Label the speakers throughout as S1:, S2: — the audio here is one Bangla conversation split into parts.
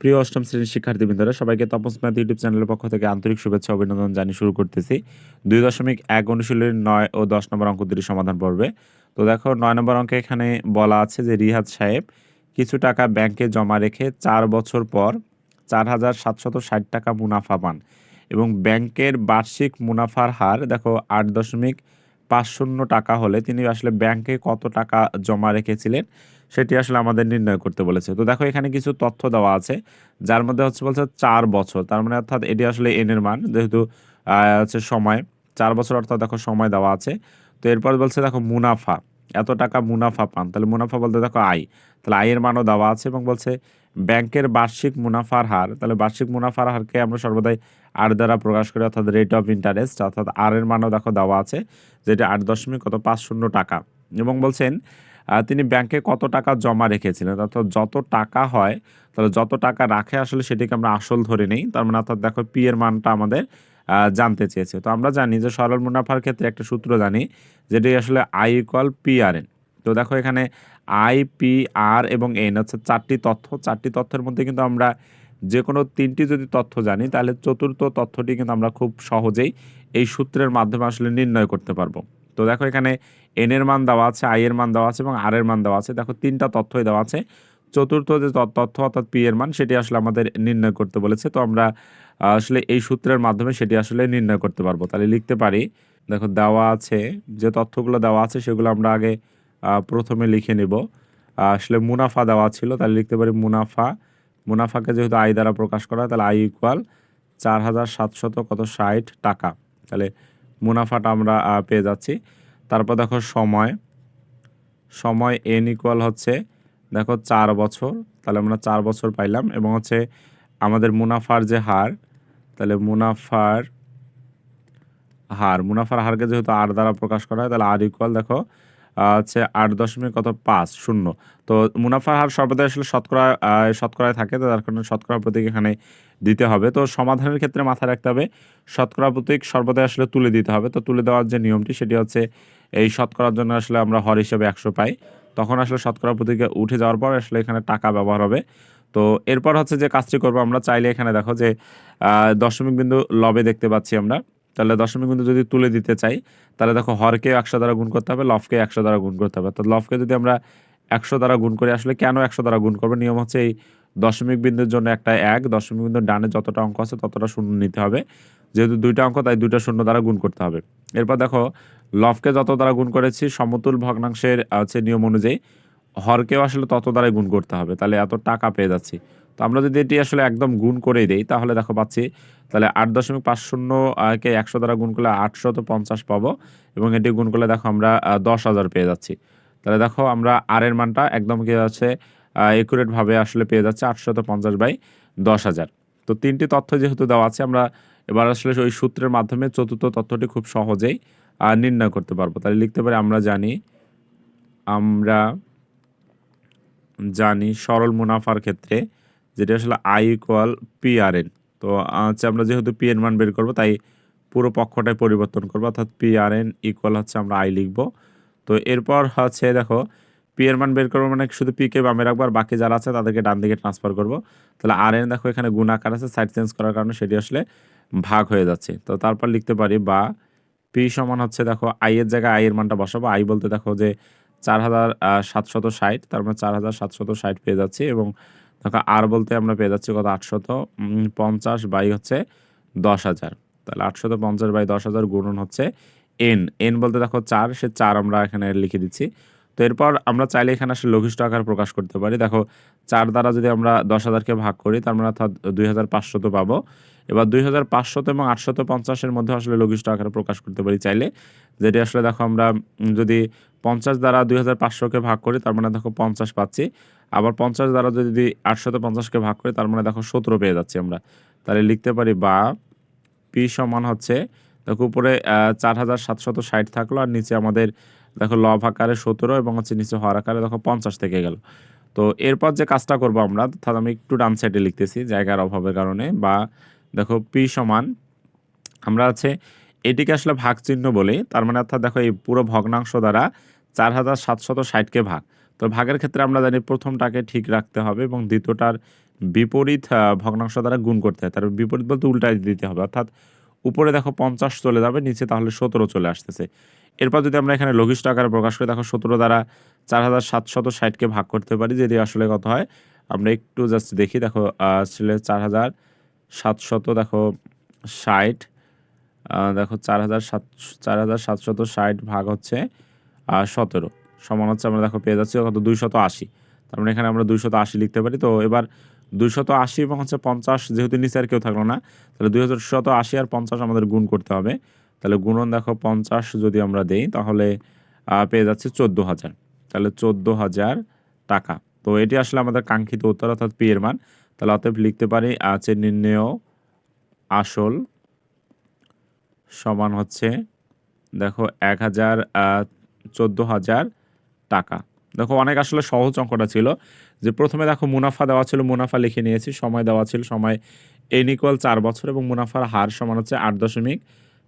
S1: প্রিয় অষ্টম শ্রেণির শিক্ষার্থীবৃন্দরা, সবাইকে তপস ম্যাথ ইউটিউব চ্যানেলের পক্ষ থেকে আন্তরিক শুভেচ্ছা অভিনন্দন জানিয়ে শুরু করতেছি। দুই দশমিক এক অনুশীলনের নয় ও দশ নম্বর অঙ্ক দুটি সমাধান পড়বে তো দেখো, নয় নম্বর অঙ্কে এখানে বলা আছে যে রিহাদ সাহেব কিছু টাকা ব্যাংকে জমা রেখে চার বছর পর চার হাজার সাতশত ষাট টাকা মুনাফা পান এবং ব্যাংকের বার্ষিক মুনাফার হার, দেখো, আট দশমিক পাঁচ শূন্য টাকা হলে তিনি আসলে ব্যাংকে কত টাকা জমা রেখেছিলেন সেটি আসলে আমাদের নির্ণয় করতে বলেছে। তো দেখো, এখানে কিছু তথ্য দেওয়া আছে, যার মধ্যে হচ্ছে বলছে চার বছর। তার মানে অর্থাৎ এটি আসলে এনের মান, যেহেতু হচ্ছে সময়। চার বছর অর্থাৎ দেখো সময় দেওয়া আছে। তো এরপর বলছে দেখো মুনাফা, এত টাকা মুনাফা পান। তাহলে মুনাফা বলতে দেখো আয়। তাহলে আয়ের মানও দেওয়া আছে এবং বলছে ব্যাংকের বার্ষিক মুনাফার হার, তাহলে বার্ষিক মুনাফার হারকে আমরা সর্বদাই আর দ্বারা প্রকাশ করি, অর্থাৎ রেট অফ ইন্টারেস্ট অর্থাৎ আর এর মানও দেখো দেওয়া আছে, যেটা আট দশমিক কত পাঁচ শূন্য টাকা। এবং বলছেন তিনি ব্যাংকে কত টাকা জমা রেখেছিলেন? অর্থাৎ যত টাকা হয়, তাহলে যত টাকা রাখে আসলে সেটিকে আমরা আসল ধরে নেই। তার মানে অর্থাৎ দেখো পি এর মানটা আমাদের জানতে চেয়েছে। তো আমরা জানি যে সরল মুনাফার ক্ষেত্রে একটা সূত্র জানি, যেটি আসলে I equal P R N তো দেখো এখানে আই পি আর এবং এন হচ্ছে চারটি তথ্য। চারটি তথ্যের মধ্যে কিন্তু আমরা যে কোনো তিনটি যদি তথ্য জানি, তাহলে চতুর্থ তথ্যটি কিন্তু আমরা খুব সহজেই এই সূত্রের মাধ্যমে আসলে নির্ণয় করতে পারব। তো দেখো এখানে এন এর মান দেওয়া আছে আই এর মান দেওয়া আছে এবং আর এর মান দেওয়া আছে। দেখো তিনটা তথ্যই দেওয়া আছে। চতুর্থ যে তথ্য অর্থাৎ পি এর মান, সেটি আসলে আমাদের নির্ণয় করতে বলেছে। তো আমরা, আসলে এই সূত্রের মাধ্যমে সেটি আসলে নির্ণয় করতে পারব। তাহলে লিখতে পারি, দেখো দেওয়া আছে, যে তথ্যগুলো দেওয়া আছে সেগুলো আমরা আগে প্রথমে লিখে নিব। আসলে মুনাফা দেওয়া ছিল, তাহলে লিখতে পারি মুনাফা। মুনাফাকে যেহেতু আই দ্বারা প্রকাশ করা তাহলে আই ইকুয়াল চার হাজার সাতশত কত ষাট টাকা। তাহলে মুনাফাটা আমরা পেয়ে যাচ্ছি। তারপর দেখো সময়। সময় এন ইকুয়াল হচ্ছে, দেখো চার বছর। তাহলে আমরা চার বছর পাইলাম এবং হচ্ছে আমাদের মুনাফার যে হার, তাহলে মুনাফার হার, মুনাফার হারকে যেহেতু আর দ্বারা প্রকাশ করা হয়, তাহলে আর ইকুয়াল দেখো হচ্ছে আট দশমিক কত পাঁচ, শূন্য। তো মুনাফার হার সর্বদাই আসলে শতকরা শতকরায় থাকে, তো তার কারণে শতকরা প্রতীক এখানে দিতে হবে। তো সমাধানের ক্ষেত্রে মাথায় রাখতে হবে, শতকরা প্রতীক সর্বদাই আসলে তুলে দিতে হবে। তো তুলে দেওয়ার যে নিয়মটি সেটি হচ্ছে, এই শতকরার জন্য আসলে আমরা হর হিসেবে একশো পাই। তখন আসলে শতকরা প্রতীকে উঠে যাওয়ার পর আসলে এখানে টাকা ব্যবহার হবে। তো এরপর হচ্ছে যে কাজটি করব আমরা, চাইলে এখানে দেখো যে দশমিক বিন্দু লবে দেখতে পাচ্ছি আমরা। তাহলে দশমিক বিন্দু যদি তুলে দিতে চাই, তাহলে দেখো হরকে একশো দ্বারা গুণ করতে হবে লফকে একশো দ্বারা গুণ করতে হবে। তো লফকে যদি আমরা একশো দ্বারা গুণ করি, আসলে কেন একশো দ্বারা গুণ করব? নিয়ম হচ্ছে এই দশমিক বিন্দুর জন্য একটা এক, দশমিক বিন্দুর ডানে যতটা অঙ্ক আছে ততটা শূন্য নিতে হবে। যেহেতু দুইটা অঙ্ক, তাই দুইটা শূন্য দ্বারা গুণ করতে হবে। এরপর দেখো, লফকে যত দ্বারা গুণ করেছি, সমতুল ভগ্নাংশের, হচ্ছে নিয়ম অনুযায়ী হরকেও আসলে তত দ্বারাই গুণ করতে হবে। তাহলে এত টাকা পেয়ে যাচ্ছি। তো আমরা যদি এটি আসলে একদম গুণ করেই দেই, তাহলে দেখো পাচ্ছি, তাহলে আট দশমিক পাঁচ শূন্য কে একশো দ্বারা গুণ করলে আটশত পঞ্চাশ পাবো। এবং এটি গুণ করলে দেখো আমরা দশ হাজার পেয়ে যাচ্ছি। তাহলে দেখো আমরা আর এর মানটা একদম কি যাচ্ছে একুরেটভাবে আসলে পেয়ে যাচ্ছে আটশত পঞ্চাশ বাই দশ হাজার। তো তিনটি তথ্য যেহেতু দেওয়া আছে, আমরা এবার আসলে ওই সূত্রের মাধ্যমে চতুর্থ তথ্যটি খুব সহজেই নির্ণয় করতে পারব। তাহলে লিখতে পারি, আমরা জানি আমরা জানি সরল মুনাফার ক্ষেত্রে যেটা আসলে I equal P R N তো হচ্ছে আমরা যেহেতু পি মান বের করব, তাই পুরো পক্ষটাই পরিবর্তন করব, অর্থাৎ পি আর এন ইকুয়াল হচ্ছে আমরা আই লিখব। তো এরপর হচ্ছে, দেখো পি মান বের করব মানে শুধু পি কে বামে রাখব আর বাকি যারা আছে তাদেরকে ডান দিকে ট্রান্সফার করব। তাহলে আর এন দেখো এখানে গুণ আকার আছে সাইড চেঞ্জ করার কারণে সেটি আসলে ভাগ হয়ে যাচ্ছে। তো তারপর লিখতে পারি বা পি সমান হচ্ছে দেখো আই এর জায়গায় আই এর মানটা বসাবো। আই বলতে দেখো যে চার হাজার সাতশত ষাট, তার মানে চার হাজার সাতশত ষাট পেয়ে যাচ্ছি এবং দেখো আর বলতে আমরা পেয়ে যাচ্ছি কত? আটশত পঞ্চাশ বাই হচ্ছে দশ হাজার। তাহলে আটশত পঞ্চাশ বাই দশ হাজার গুণন হচ্ছে এন এন বলতে দেখো চার, সে চার আমরা এখানে লিখে দিচ্ছি। তো এরপর আমরা চাইলে এখানে আসলে লঘিষ্ঠ আকার প্রকাশ করতে পারি। দেখো, চার দ্বারা যদি আমরা দশ হাজারকে ভাগ করি, তার মানে অর্থাৎ দুই হাজার পাঁচশত পাবো। এবার দুই হাজার পাঁচশত এবং আটশত পঞ্চাশের মধ্যে আসলে লঘিষ্ঠ আকারে প্রকাশ করতে পারি চাইলে। যেটি আসলে দেখো আমরা যদি পঞ্চাশ দ্বারা দুই হাজার পাঁচশোকে ভাগ করি, তার মানে দেখো পঞ্চাশ পাচ্ছি। আবার পঞ্চাশ দ্বারা যদি আটশত পঞ্চাশকে ভাগ করি, তার মানে দেখো সতেরো পেয়ে যাচ্ছি আমরা। তাহলে লিখতে পারি বা পি সমান হচ্ছে, দেখো উপরে চার হাজার সাতশত ষাট থাকল, আর নিচে আমাদের দেখো লভ আকারে সতেরো এবং হচ্ছে নিচে হর আকারে দেখো পঞ্চাশ থেকে গেল তো এরপর যে কাজটা করব আমরা অর্থাৎ আমি একটু ডান সাইডে লিখতেছি জায়গার অভাবের কারণে বা দেখো পি সমান আমরা আছে এটিকে আসলে ভাগ চিহ্ন বলি তার মানে অর্থাৎ দেখো এই পুরো ভগ্নাংশ দ্বারা চার হাজার সাতশত ষাটকে ভাগ তো ভাগের ক্ষেত্রে আমরা জানি প্রথমটাকে ঠিক রাখতে হবে এবং দ্বিতীয়টার বিপরীত ভগ্নাংশ দ্বারা গুণ করতে হয়। তার বিপরীত বলতে উল্টায় দিতে হবে। অর্থাৎ উপরে দেখো ৫০ চলে যাবে, নিচে তাহলে ১৭ চলে আসতেছে। এরপর যদি আমরা এখানে লঘিষ্ঠ আকারে প্রকাশ করি, দেখো ১৭ দ্বারা চার হাজার সাতশত ষাটকে ভাগ করতে পারি যেটি আসলে কত হয়? আমরা একটু জাস্ট দেখি, দেখো আসলে চার হাজার সাতশত, দেখো ৬০ আ দেখো ৪৭০০ ৪৭৬০ ভাগ হচ্ছে সতেরো, সমান হচ্ছে আমরা দেখো পেয়ে যাচ্ছি কত ২৮০ তার মানে এখানে আমরা ২৮০ লিখতে পারি। তো এবার ২৮০ এবং হচ্ছে ৫০ যেহেতু নিচে আর কেউ থাকল না, তাহলে ২৮০ আর ৫০ আমাদের গুণ করতে হবে। তাহলে গুণন দেখো ৫০ যদি আমরা দেই তাহলে পেয়ে যাচ্ছে যাচ্ছি ১৪০০০ তাহলে ১৪০০০ টাকা। তো এটি আসলে আমাদের কাঙ্ক্ষিত উত্তর অর্থাৎ পি এর মান। তাহলে অতএব লিখতে পারি আছে নির্ণেয় আসল সমান হচ্ছে দেখো ১০০০ আ ১৪০০০ টাকা। দেখো অনেক আসলে সহজ অঙ্কটা ছিল। যে প্রথমে দেখো মুনাফা দেওয়া ছিল, মুনাফা লিখে নিয়েছি। সময় দেওয়া ছিল, সময় ইকুয়াল ৪ বছর এবং মুনাফার হার সমান হচ্ছে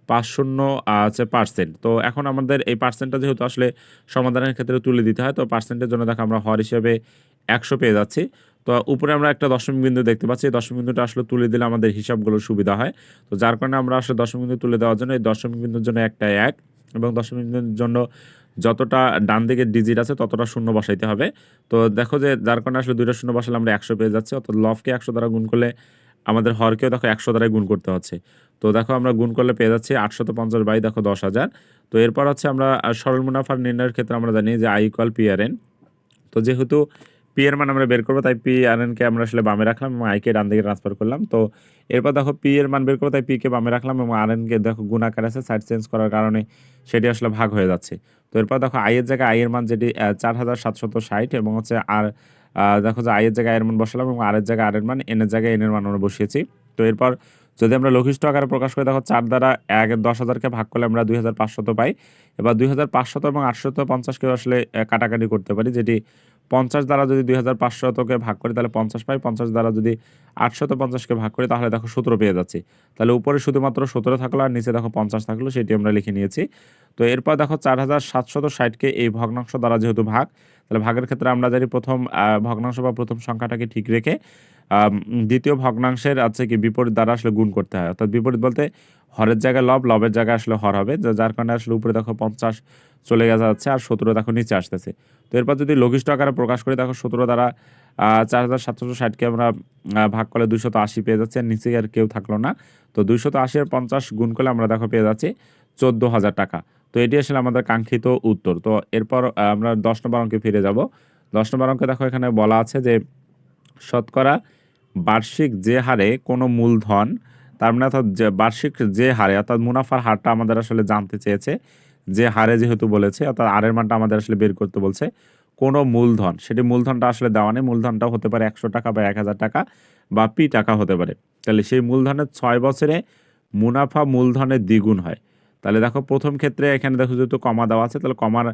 S1: ৮.৫০ শূন্য আছে পার্সেন্ট। তো এখন আমাদের এই পার্সেন্টটা যেহেতু আসলে সমাধানের ক্ষেত্রে তুলে দিতে হয়, তো পার্সেন্টের জন্য দেখো আমরা হর হিসেবে ১০০ পেয়ে যাচ্ছি। তো উপরে আমরা একটা দশমিক বিন্দু দেখতে পাচ্ছি। এই দশমিক বিন্দুটা আসলে তুলে দিলে আমাদের হিসাবগুলো সুবিধা হয়। তো যার কারণে আমরা আসলে দশমিক বিন্দু তুলে দেওয়ার জন্য এই দশমিক বিন্দুর জন্য একটা এক এবং দশমিক বিন্দুর জন্য যতটা ডান দিকের ডিজিট আছে ততটা শূন্য বসাইতে হবে। তো দেখো যে যার কারণে আসলে দুইটা শূন্য বসালে আমরা ১০০ পেয়ে যাচ্ছি। অর্থাৎ লবকে ১০০ দ্বারা গুণ করলে আমাদের হরকেও দেখো ১০০ দ্বারাই গুণ করতে হচ্ছে। তো দেখো আমরা গুণ করলে পেয়ে যাচ্ছি ৮৫০ বাই দেখো ১০০০০। তো এরপর হচ্ছে আমরা সরল মুনাফার নির্ণয়ের ক্ষেত্রে আমরা জানি যে I equal P R N. তো যেহেতু পি এর মান আমরা বের করব তাই পি আর এন কে আমরা আসলে বামে রাখলাম এবং আইকে ডান দিকে ট্রান্সফার করলাম। তো এরপর দেখো পি এর মান বের করব তাই পি কে বামে রাখলাম এবং আর এন কে দেখো গুণ আকারে আছে সাইড চেঞ্জ করার কারণে সেটি আসলে ভাগ হয়ে যাচ্ছে। তো এরপর দেখো আই এর জায়গায় আই এর মান যেটি আ ৪৭৬০ এবং হচ্ছে আর দেখো যে আই এর জায়গায় আই এর মান বসালাম এবং আর এর জায়গায় আর এর মান, এন এর জায়গায় এন এর মান আমরা বসিয়েছি। তো এরপর যদি আমরা লঘিষ্ঠ আকারে প্রকাশ করি দেখো চার দ্বারা এক দশ হাজারকে ভাগ করলে আমরা ২৫০০ পাই। এবার ২৫০০ এবং আটশত পঞ্চাশকে আসলে কাটাকাটি করতে পারি যেটি ৫০ দ্বারা যদি দুই হাজার পাঁচশতকে ভাগ করি তাহলে ৫০ পাই। ৫০ দ্বারা যদি আটশত পঞ্চাশকে ভাগ করি তাহলে দেখো ১৭ পেয়ে যাচ্ছি। তাহলে উপরে শুধুমাত্র ১৭ থাকল আর নিচে দেখো ৫০ থাকল সেটি আমরা লিখে নিয়েছি। তো এরপর দেখো ৪৭৬০ কে এই ভগ্নাংশ দ্বারা যেহেতু ভাগ, তাহলে ভাগের ক্ষেত্রে আমরা জানি প্রথম ভগ্নাংশ বা প্রথম সংখ্যাটাকে ঠিক রেখে দ্বিতীয় ভগ্নাংশের আছে কি বিপরীত দ্বারা আসলে গুণ করতে হয়। অর্থাৎ বিপরীত বলতে হরের জায়গায় লব, লবের জায়গায় আসলে হর হবে। যার কারণে আসলে উপরে দেখো ৫০ চলে যাচ্ছে আর ১৭ দেখো নিচে আসতেছে। তো এরপর যদি লঘিষ্ঠ আকারে প্রকাশ করি দেখো ১৭ দ্বারা চার হাজার ৪৭৬০ ষাটকে আমরা ভাগ করলে ২৮০ পেয়ে যাচ্ছি আর নিচে আর কেউ থাকল না। তো ২৮০ আর ৫০ গুণ করলে আমরা দেখো পেয়ে যাচ্ছি ১৪০০০ টাকা। তো এটি আসলে আমাদের কাঙ্ক্ষিত উত্তর। তো এরপর আমরা ১০ নম্বর অঙ্কে ফিরে যাব। ১০ নম্বর অঙ্কে দেখো এখানে বলা আছে যে শতকরা বার্ষিক যে হারে কোনো মূলধন, তার মানে অর্থাৎ যে বার্ষিক যে হারে, অর্থাৎ মুনাফার হারটা আমাদের আসলে জানতে চেয়েছে। যে হারে যেহেতু বলেছে, অর্থাৎ আর এর মানটা আমাদের আসলে বের করতে বলছে। কোনো মূলধন, সেটি মূলধনটা আসলে দেওয়া নেই। মূলধনটাও হতে পারে ১০০ টাকা বা ১০০০ টাকা বা পি টাকা হতে পারে। তাহলে সেই মূলধনের ছয় বছরে মুনাফা মূলধনের দ্বিগুণ হয়। তাহলে দেখো প্রথম ক্ষেত্রে এখানে দেখো যেহেতু কমা দেওয়া আছে, তাহলে কমার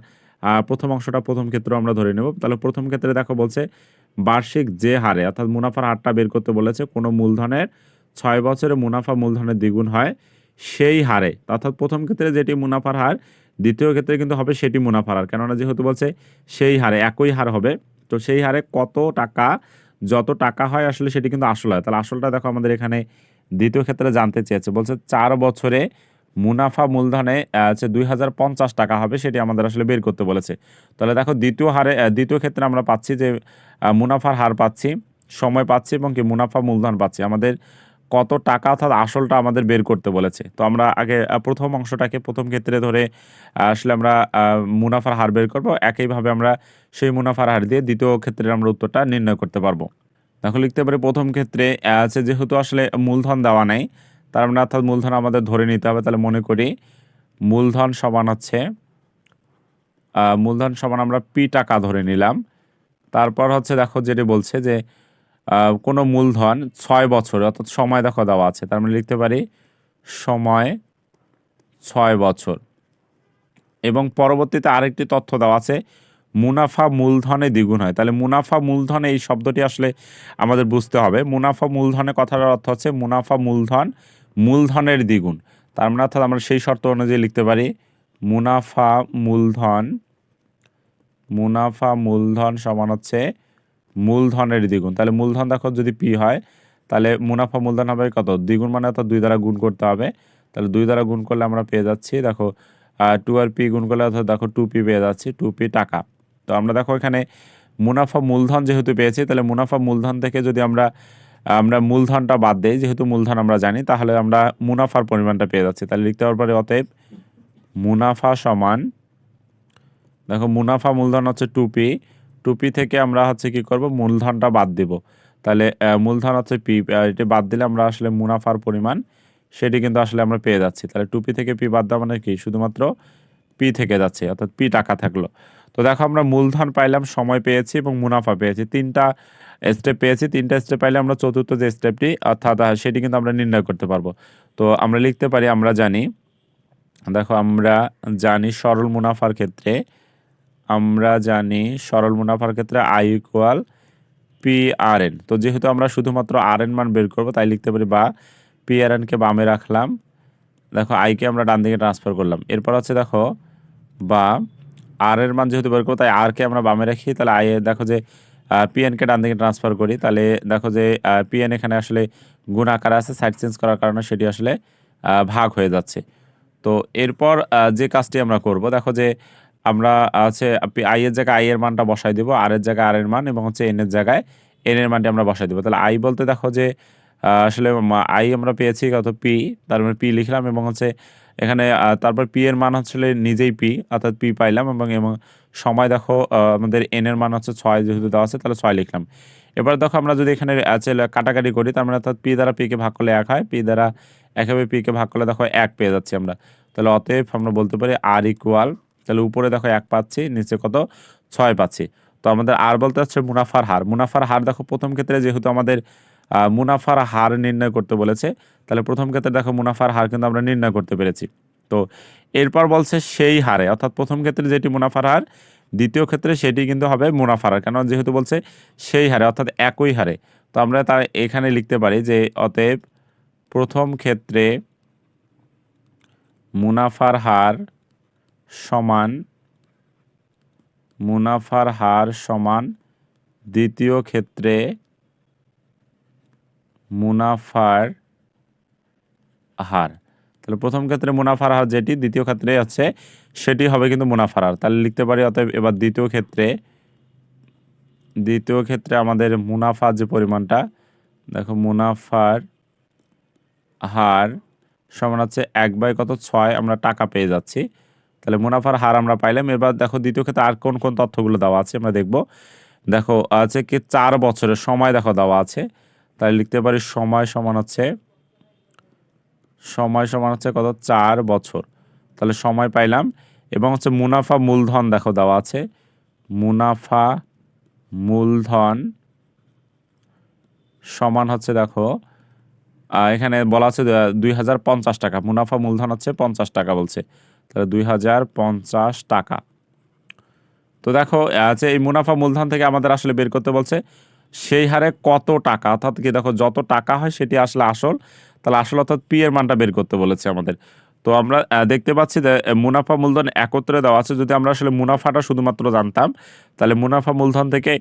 S1: প্রথম অংশটা প্রথম ক্ষেত্রেও আমরা ধরে নেব। তাহলে প্রথম ক্ষেত্রে দেখো বলছে বার্ষিক যে হারে, অর্থাৎ মুনাফার হারটা বের করতে বলেছে, কোনো মূলধনের ছয় বছরে মুনাফা মূলধনের দ্বিগুণ হয় সেই হারে অর্থাৎ প্রথম ক্ষেত্রে যেটি মুনাফার হার, দ্বিতীয় ক্ষেত্রে কিন্তু হবে সেটি মুনাফার হার। কেননা যেহেতু বলছে সেই হারে, একই হার হবে। তো সেই হারে কত টাকা, যত টাকা হয় আসলে সেটি কিন্তু আসল হয়। তাহলে আসলটা দেখো আমাদের এখানে দ্বিতীয় ক্ষেত্রে জানতে চেয়েছে। বলছে চার বছরে মুনাফা মূলধনে হচ্ছে ২০৫০ টাকা হবে সেটি আমাদের আসলে বের করতে বলেছে। তাহলে দেখো দ্বিতীয় হারে দ্বিতীয় ক্ষেত্রে আমরা পাচ্ছি যে মুনাফার হার পাচ্ছি, সময় পাচ্ছি এবং কি মুনাফা মূলধন পাচ্ছি। আমাদের কত টাকা অর্থাৎ আসলটা আমাদের বের করতে বলেছে। তো আমরা আগে প্রথম অংশটাকে প্রথম ক্ষেত্রে ধরে আসলে আমরা মুনাফার হার বের করব একইভাবে আমরা সেই মুনাফার হার দিয়ে দ্বিতীয় ক্ষেত্রে আমরা উত্তরটা নির্ণয় করতে পারব দেখো লিখতে পারি প্রথম ক্ষেত্রে আছে যেহেতু আসলে মূলধন দেওয়া নাই, তার মানে অর্থাৎ মূলধন আমাদের ধরে নিতে হবে। তাহলে মনে করি মূলধন সমান হচ্ছে মূলধন সমান আমরা পি টাকা ধরে নিলাম। তারপর হচ্ছে দেখো যেটি বলছে যে কোনো মূলধন ছয় বছর, অর্থাৎ সময় দেখো দেওয়া আছে। তার মানে লিখতে পারি সময় ছয় বছর। এবং পরবর্তীতে আরেকটি তথ্য দেওয়া আছে, মুনাফা মূলধনে দ্বিগুণ হয়। তাহলে মুনাফা মূলধনে এই শব্দটি আসলে আমাদের বুঝতে হবে। মুনাফা মূলধনে কথাটার অর্থ হচ্ছে মুনাফা মূলধন মূলধনের দ্বিগুণ। তার মানে অর্থাৎ আমরা সেই শর্ত অনুযায়ী লিখতে পারি, মুনাফা মূলধন মুনাফা মূলধন সমান হচ্ছে মূলধনের দ্বিগুণ। তাহলে মূলধন দেখো যদি পি হয়, তাহলে মুনাফা মূলধন হবে কত? দ্বিগুণ মানে অর্থাৎ দুই দ্বারা গুণ করতে হবে। তাহলে দুই দ্বারা গুণ করলে আমরা পেয়ে যাচ্ছি, দেখো টু আর পি গুণ করলে অর্থাৎ দেখো টু পি পেয়ে যাচ্ছি, টু পি টাকা। তো আমরা দেখো এখানে মুনাফা মূলধন যেহেতু পেয়েছি, তাহলে মুনাফা মূলধন থেকে যদি আমরা আমরা মূলধনটা বাদ দিই, যেহেতু মূলধন আমরা জানি, তাহলে আমরা মুনাফার পরিমাণটা পেয়ে যাচ্ছি। তাহলে লিখতে পারব অতএব মুনাফা সমান, দেখো মুনাফা মূলধন হচ্ছে টুপি টুপি থেকে আমরা হচ্ছে কি করব? মূলধনটা বাদ দিব। তাহলে মূলধন হচ্ছে পি এটি বাদ দিলে আমরা আসলে মুনাফার পরিমাণ সেটি কিন্তু আসলে আমরা পেয়ে যাচ্ছি। তাহলে টুপি থেকে পি বাদ দেওয়া মানে কি? শুধুমাত্র পি থেকে যাচ্ছে, অর্থাৎ পি টাকা থাকল। তো দেখো আমরা মূলধন পাইলাম, সময় পেয়েছি এবং মুনাফা পেয়েছি। তিনটা স্টেপ পেয়েছি, তিনটা স্টেপ পাইলে আমরা চতুর্থ যে স্টেপটি অর্থাৎ সেটি কিন্তু আমরা নির্ণয় করতে পারব। তো আমরা লিখতে পারি, আমরা জানি, দেখো আমরা জানি সরল মুনাফার ক্ষেত্রে, আমরা জানি সরল মুনাফার ক্ষেত্রে I equal P R N তো যেহেতু আমরা শুধুমাত্র আর এন মান বের করব, তাই লিখতে পারি বা পি আর এনকে বামে রাখলাম। দেখো আইকে আমরা ডান দিকে ট্রান্সফার করলাম। এরপর হচ্ছে দেখো বা আর এর মান যেহেতু বের করব, তাই আরকে আমরা বামে রাখি, তাহলে আই দেখো যে পিএনকে ডান দিকে ট্রান্সফার করি, তাহলে দেখো যে পিএন এখানে আসলে গুণ আকার আছে সাইড চেঞ্জ করার কারণে সেটি আসলে ভাগ হয়ে যাচ্ছে। তো এরপর যে কাজটি আমরা করব, দেখো যে, আমরা আছে আই এর জায়গায় আই এর মানটা বসাই দেবো আর এর জায়গায় আর এর মান এবং হচ্ছে এন এর জায়গায় এন এর মানটি আমরা বসাই দেবো। তাহলে আই বলতে দেখো যে আসলে আই আমরা পেয়েছি কত? পি তার মানে পি লিখলাম এবং হচ্ছে এখানে তারপর পি এর মান হচ্ছে নিজেই পি, অর্থাৎ পি পাইলাম এবং এবং সময় দেখো আমাদের এন এর মান হচ্ছে ছয় যেহেতু দেওয়া আছে, তাহলে ছয় লিখলাম। এবার দেখো আমরা যদি এখানে কাটাকাটি করি, তার মানে অর্থাৎ পি দ্বারা পিকে ভাগ করলে এক হয়, পি দ্বারা একেবারে পিকে ভাগ করলে দেখো এক পেয়ে যাচ্ছি আমরা। তাহলে অতএব আমরা বলতে পারি আর ইকুয়াল তাহলে উপরে দেখো এক পাচ্ছি, নিচে কত? ছয় পাচ্ছি। তো আমাদের আর বলতে হচ্ছে মুনাফার হার। মুনাফার হার দেখো প্রথম ক্ষেত্রে যেহেতু আমাদের মুনাফার হার নির্ণয় করতে বলেছে। তাহলে প্রথম ক্ষেত্রে দেখো মুনাফার হার কিন্তু আমরা নির্ণয় করতে পেরেছি। তো এরপর বলছে সেই হারে, অর্থাৎ প্রথম ক্ষেত্রে যেটি মুনাফার হার, দ্বিতীয় ক্ষেত্রে সেটি কিন্তু হবে মুনাফার হার। কেন যেহেতু বলছে সেই হারে, অর্থাৎ একই হারে। তো আমরা তার এখানে লিখতে পারি যে অতএব প্রথম ক্ষেত্রে মুনাফার হার সমান, মুনাফার হার সমান দ্বিতীয় ক্ষেত্রে মুনাফার হার। তাহলে প্রথম ক্ষেত্রে মুনাফার হার যেটি, দ্বিতীয় ক্ষেত্রে আছে সেটি হবে কিন্তু মুনাফার হার। তাহলে লিখতে পারি, অতএব এবার দ্বিতীয় ক্ষেত্রে দ্বিতীয় ক্ষেত্রে আমাদের মুনাফার যে পরিমাণটা, দেখো মুনাফার হার সমান হচ্ছে এক বাই কত? ছয় আমরা টাকা পেয়ে যাচ্ছি। তাহলে মুনাফার হার আমরা পাইলাম। এবার দেখো দ্বিতীয় ক্ষেত্রে আর কোন কোন তথ্যগুলো দেওয়া আছে, আমরা দেখব। দেখো, আছে কি? চার বছরের সময় দেখো দেওয়া আছে। তাহলে লিখতে পারি সময় সমান হচ্ছে, সময় সমান হচ্ছে কত? চার বছর। তাহলে সময় পাইলাম এবং হচ্ছে মুনাফা মূলধন দেখো দেওয়া আছে। মুনাফা মূলধন সমান হচ্ছে দেখো এখানে বলা আছে দুই হাজার পঞ্চাশ টাকা। মুনাফা মূলধন হচ্ছে পঞ্চাশ টাকা বলছে। তাহলে দুই হাজার পঞ্চাশ টাকা। তো দেখো আছে এই মুনাফা মূলধন থেকে আমাদের আসলে বের করতে বলছে সেই হারে কত টাকা? অর্থাৎ কি দেখো, যত টাকা হয় সেটি আসলে আসল। তাহলে আসল অর্থাৎ পি এর মানটা বের করতে বলেছে আমাদের। তো আমরা দেখতে পাচ্ছি যে মুনাফা মূলধন একত্রে দেওয়া আছে। যদি আমরা আসলে মুনাফাটা শুধুমাত্র জানতাম, তাহলে মুনাফা মূলধন থেকে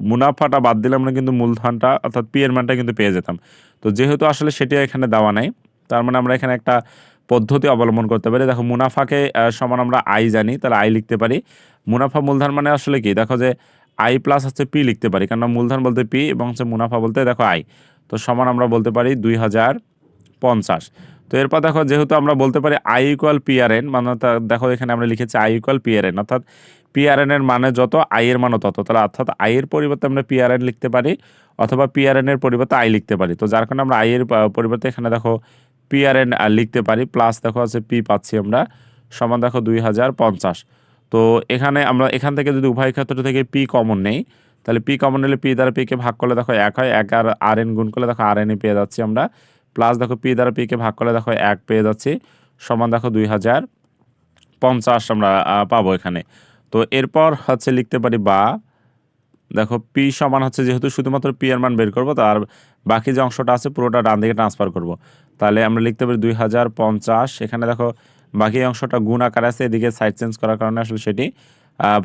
S1: মুনাফাটা বাদ দিলে আমরা কিন্তু মূলধনটা, অর্থাৎ পি এর মানটা কিন্তু পেয়ে যেতাম। তো যেহেতু আসলে সেটি এখানে দেওয়া নাই, তার মানে আমরা এখানে একটা পদ্ধতি অবলম্বন করতে পারি। দেখো, মুনাফাকে সমান আমরা আই জানি, তাহলে আই লিখতে পারি। মুনাফা মূলধন মানে আসলে কি? দেখো যে আই প্লাস হচ্ছে পি লিখতে পারি কারণ মূলধন বলতে পি এবং হচ্ছে মুনাফা বলতে দেখো আই তো সমান আমরা বলতে পারি দুই হাজার পঞ্চাশ। তো এরপর দেখো যেহেতু আমরা বলতে পারি আই ইকুয়াল পিআরএন মানে দেখো এখানে আমরা লিখেছি আই ইকুয়াল পিআরএন অর্থাৎ পিআরএন এর মানে যত আই এর মানও তত, তাহলে অর্থাৎ আই এর পরিবর্তে আমরা পিআরএন লিখতে পারি অথবা পিআরএন এর পরিবর্তে আই লিখতে পারি। তো যার কারণে আমরা আই এর পরিবর্তে এখানে দেখো পিআরএন লিখতে পারি প্লাস দেখো আছে পি পাচ্ছি আমরা, সমান দেখো দুই হাজার পঞ্চাশ। তো এখানে আমরা, এখান থেকে যদি উভয় ক্ষেত্র থেকে পি কমন নেই, তাহলে পি কমন নিলে পি দ্বারা পিকে ভাগ করলে দেখো এক হয়, এক আর আর এন গুণ করলে দেখো আর এনই পেয়ে যাচ্ছি আমরা। প্লাস দেখো পি দ্বারা পিকে ভাগ করলে দেখো এক পেয়ে যাচ্ছি, সমান দেখো দুই হাজার পঞ্চাশ আমরা পাবো এখানে। তো এরপর হচ্ছে লিখতে পারি বা, দেখো পি সমান হচ্ছে যেহেতু শুধুমাত্র পি এর মান বের করব তার বাকি যে অংশটা আছে পুরোটা ডান দিকে ট্রান্সফার করব। তাহলে আমরা লিখতে পারি দুই হাজার পঞ্চাশ, এখানে দেখো বাকি অংশটা গুণ আকার আছে, এদিকে সাইড চেঞ্জ করার কারণে আসলে সেটি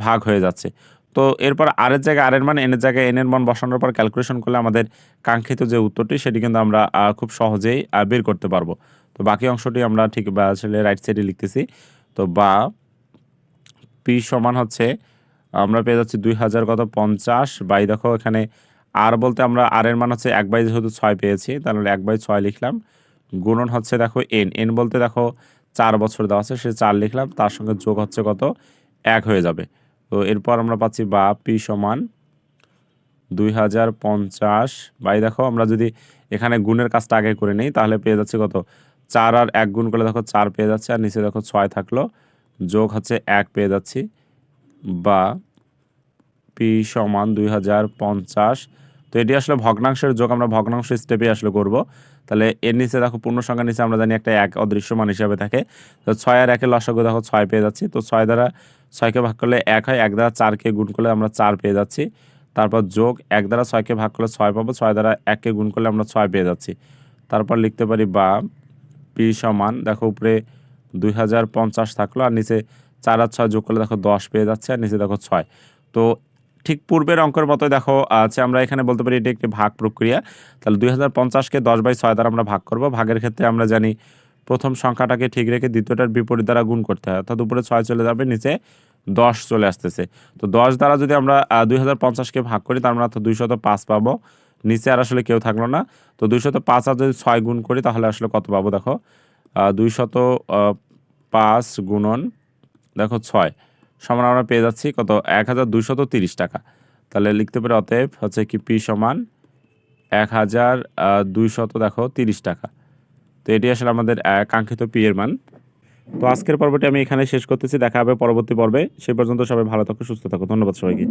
S1: ভাগ হয়ে যাচ্ছে। তো এরপর আর এর জায়গায় আর এর মান এনের জায়গায় এন এর মান বসানোর পর ক্যালকুলেশন করলে আমাদের কাঙ্ক্ষিত যে উত্তরটি, সেটি কিন্তু আমরা খুব সহজেই বের করতে পারব। তো বাকি অংশটি আমরা ঠিক, বা আসলে রাইট সাইডে লিখতেছি। তো বা পি সমান হচ্ছে, আমরা পেয়ে যাচ্ছি দুই হাজার কত? পঞ্চাশ। বাই দেখো এখানে আর বলতে আমরা আর এর মান হচ্ছে এক বাই যেহেতু ছয় পেয়েছি, তাহলে এক বাই ছয় লিখলাম। গুণন হচ্ছে দেখো এন এন বলতে দেখো চার বছর দেওয়া আছে, সে চার লিখলাম, তার সঙ্গে যোগ হচ্ছে কত? এক হয়ে যাবে। তো এরপর আমরা পাচ্ছি বা, পি সমান দুই হাজার পঞ্চাশ। বাই দেখো, আমরা যদি এখানে গুণের কাজটা আগে করে নিই, তাহলে পেয়ে যাচ্ছে কত? চার আর এক গুণ করলে দেখো, চার পেয়ে যাচ্ছে, আর নিচে দেখো ছয় থাকল। যোগ হচ্ছে এক পেয়ে যাচ্ছি। বা, পি সমান দুই হাজার পঞ্চাশ। তো এটি আসলে ভগ্নাংশের যোগ, আমরা ভগ্নাংশ স্টেপে আসলে করব। তাহলে এর নিচে দেখো পূর্ণ সংখ্যার নিচে আমরা জানি একটা এক অদৃশ্যমান হিসাবে থাকে। তো ছয় আর একের লসাগু দেখো ছয় পেয়ে যাচ্ছি। তো ছয় দ্বারা ছয়কে ভাগ করলে এক হয়, এক দ্বারা চারকে গুণ করলে আমরা চার পেয়ে যাচ্ছি। তারপর যোগ এক দ্বারা ছয়কে ভাগ করলে ছয় পাবো, ছয় দ্বারা এককে গুণ করলে আমরা ছয় পেয়ে যাচ্ছি। তারপর লিখতে পারি বা, পি সমান, দেখো উপরে দুই হাজার পঞ্চাশ থাকল, আর নিচে চার আর ছয় যোগ করলে দেখো দশ পেয়ে যাচ্ছে, আর নিচে দেখো ছয়। তো ঠিক পূর্বের অঙ্কের মতো দেখো, আছে আমরা এখানে বলতে পারি এটি একটি ভাগ প্রক্রিয়া। তাহলে দুই হাজার পঞ্চাশকে দশ বাই ছয় দ্বারা আমরা ভাগ করব। ভাগের ক্ষেত্রে আমরা জানি প্রথম সংখ্যাটাকে ঠিক রেখে দ্বিতীয়টার বিপরীত দ্বারা গুণ করতে হয়। অর্থাৎ উপরে ছয় চলে যাবে, নিচে দশ চলে আসতেছে। তো দশ দ্বারা যদি আমরা দুই হাজার পঞ্চাশকে ভাগ করি, তার মানে অর্থাৎ দুইশত পাঁচ পাবো। নিচে আর আসলে কেউ থাকল না। তো দুইশত পাঁচ আর যদি ছয় গুণ করি, তাহলে আসলে কত পাবো দেখো? দুইশত পাঁচ গুণন, দেখো ছয়। সমান আমরা পেয়ে যাচ্ছি কত? এক হাজার তিরিশ টাকা। তাহলে লিখতে পারি অতএব হচ্ছে কি পি সমান এক হাজার দুইশত দেখো তিরিশ টাকা। তো এটি আসলে আমাদের কাঙ্ক্ষিত পি এর মান। তো আজকের পর্বটি আমি এখানে শেষ করতেছি। দেখা হবে পরবর্তী পর্বে। সে পর্যন্ত সবাই ভালো থাকো, সুস্থ থাকো। ধন্যবাদ সবাইকে।